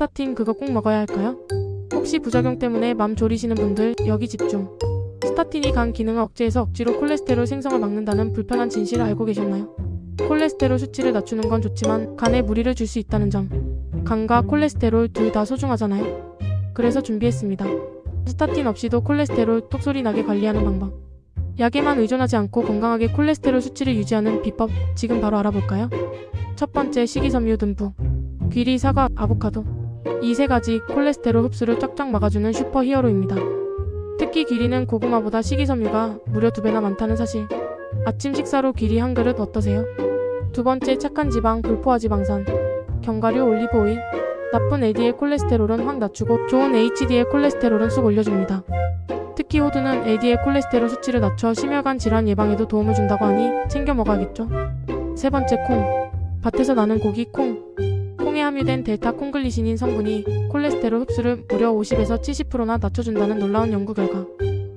스타틴 그거 꼭 먹어야 할까요? 혹시 부작용 때문에 맘 졸이시는 분들 여기 집중. 스타틴이 간 기능을 억제해서 억지로 콜레스테롤 생성을 막는다는 불편한 진실을 알고 계셨나요? 콜레스테롤 수치를 낮추는 건 좋지만 간에 무리를 줄 수 있다는 점. 간과 콜레스테롤 둘 다 소중하잖아요. 그래서 준비했습니다. 스타틴 없이도 콜레스테롤 톡소리 나게 관리하는 방법. 약에만 의존하지 않고 건강하게 콜레스테롤 수치를 유지하는 비법 지금 바로 알아볼까요? 첫 번째 식이섬유 듬뿍. 귀리, 사과, 아보카도. 이 세 가지 콜레스테롤 흡수를 쫙쫙 막아주는 슈퍼 히어로입니다. 특히 귀리는 고구마보다 식이섬유가 무려 두 배나 많다는 사실. 아침 식사로 귀리 한 그릇 어떠세요? 두 번째 착한 지방 불포화 지방산. 견과류 올리브 오일. 나쁜 LDL 콜레스테롤은 확 낮추고 좋은 HDL 콜레스테롤은 쑥 올려줍니다. 특히 호두는 LDL 콜레스테롤 수치를 낮춰 심혈관 질환 예방에도 도움을 준다고 하니 챙겨 먹어야겠죠. 세 번째 콩. 밭에서 나는 고기 콩. 함유된 델타 콩글리신인 성분이 콜레스테롤 흡수를 무려 50에서 70%나 낮춰준다는 놀라운 연구 결과.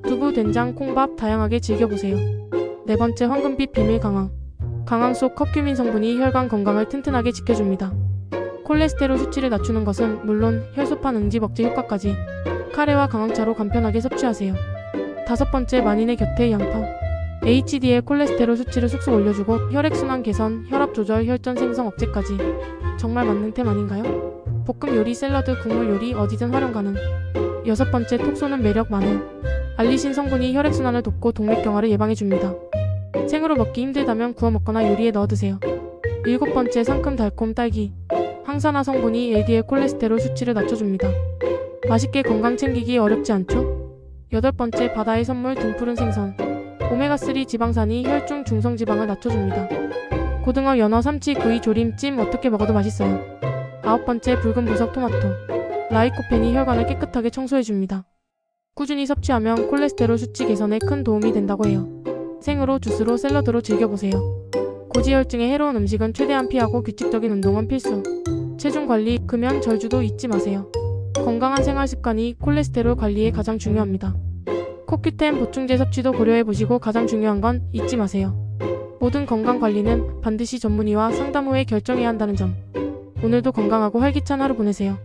두부, 된장, 콩밥 다양하게 즐겨보세요. 네 번째 황금빛 비밀 강황. 강황 속 커큐민 성분이 혈관 건강을 튼튼하게 지켜줍니다. 콜레스테롤 수치를 낮추는 것은 물론 혈소판 응집 억제 효과까지 카레와 강황차로 간편하게 섭취하세요. 다섯 번째 만인의 곁에 양파. HDL 콜레스테롤 수치를 쑥쑥 올려주고 혈액순환 개선, 혈압 조절, 혈전 생성 억제까지 정말 만능 템 아닌가요? 볶음 요리, 샐러드, 국물 요리 어디든 활용 가능. 여섯 번째 톡 쏘는 매력 마늘. 알리신 성분이 혈액순환을 돕고 동맥경화를 예방해줍니다. 생으로 먹기 힘들다면 구워 먹거나 요리에 넣어 드세요. 일곱 번째 상큼 달콤 딸기. 항산화 성분이 LDL 콜레스테롤 수치를 낮춰줍니다. 맛있게 건강 챙기기 어렵지 않죠? 여덟 번째 바다의 선물 등푸른 생선. 오메가3 지방산이 혈중 중성 지방을 낮춰줍니다. 고등어, 연어, 삼치, 구이, 조림, 찜 어떻게 먹어도 맛있어요. 아홉 번째 붉은 보석 토마토. 라이코펜이 혈관을 깨끗하게 청소해줍니다. 꾸준히 섭취하면 콜레스테롤 수치 개선에 큰 도움이 된다고 해요. 생으로 주스로 샐러드로 즐겨보세요. 고지혈증의 해로운 음식은 최대한 피하고 규칙적인 운동은 필수. 체중 관리, 금연, 절주도 잊지 마세요. 건강한 생활 습관이 콜레스테롤 관리에 가장 중요합니다. 코큐텐 보충제 섭취도 고려해 보시고 가장 중요한 건 잊지 마세요. 모든 건강 관리는 반드시 전문의와 상담 후에 결정해야 한다는 점. 오늘도 건강하고 활기찬 하루 보내세요.